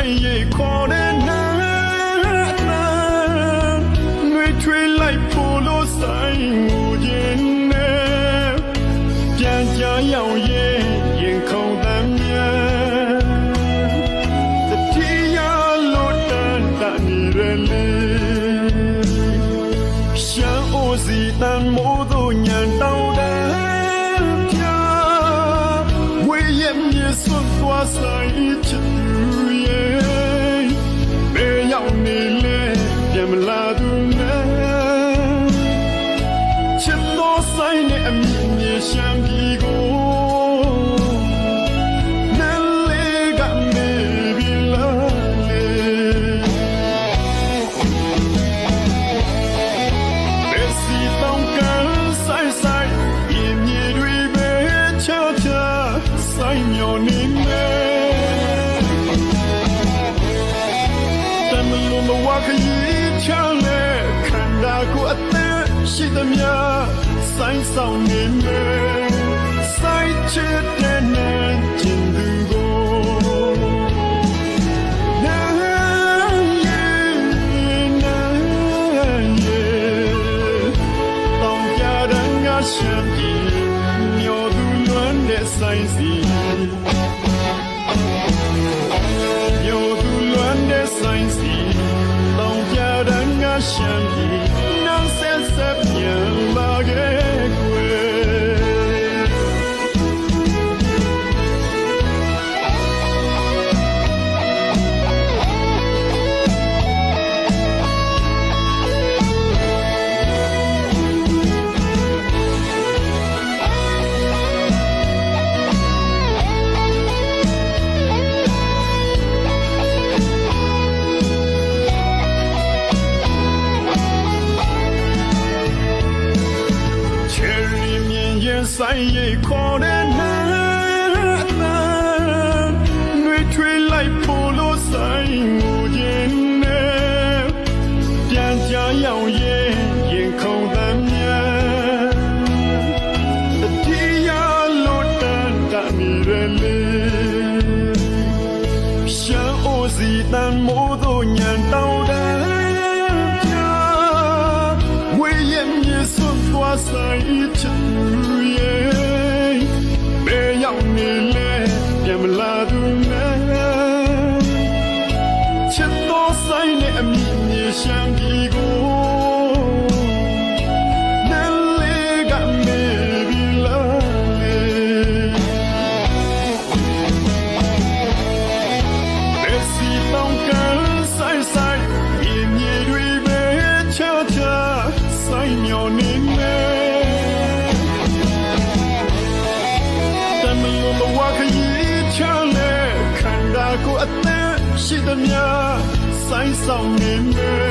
ဆိုင်ရိတ်ခေါ်တဲ့နာနာနှွေထွေးလိုက်ဖို့လို့ဆိုင်ငိုခြင်းနဲ့ပြန်ကြရောက်ရဲ့ရင်ခုန်တမ်းများတတိယလို့တန်တန်နေရလေရှမ်းအိုစီတန်မိုးတို့ညံတောင်းတဲ့ပြဝေးရဲ့မြေစွတ်သွားဆိုင်ချစ် ချာချာဆိုင်မျောနေမယ်တမလုံးမဝခရီးချမ်းလေခန္ဓာကိုယ်အသက်ရှိသမျှ ဆိုင်ဆောင်နေမယ်ဆိုင်ချစ်တဲ့နဲ့ကျင်သူကိုနာယေနာယေတောင်ကြရန်ငါရှမ်းပြ ဆိုင်ရိတ်ခေါ်တဲ့နာနာနှွေထွေးလိုက်ဖို့လို့ဆိုင်ငိုခြင်းနဲ့ပြန်ကြရောက်ရဲ့ရင်ခုန်တမ်းများတတိယလို့တန်တနေရလေရှမ်းအိုစီတန်မိုးတို့ညံတောင်းတဲ့ပြဝေးရဲ့မြေစွတ်သွားဆိုင်ချစ် ယ်အသက်ရှိသမျှဆိုင်ဆောင်နေမယ်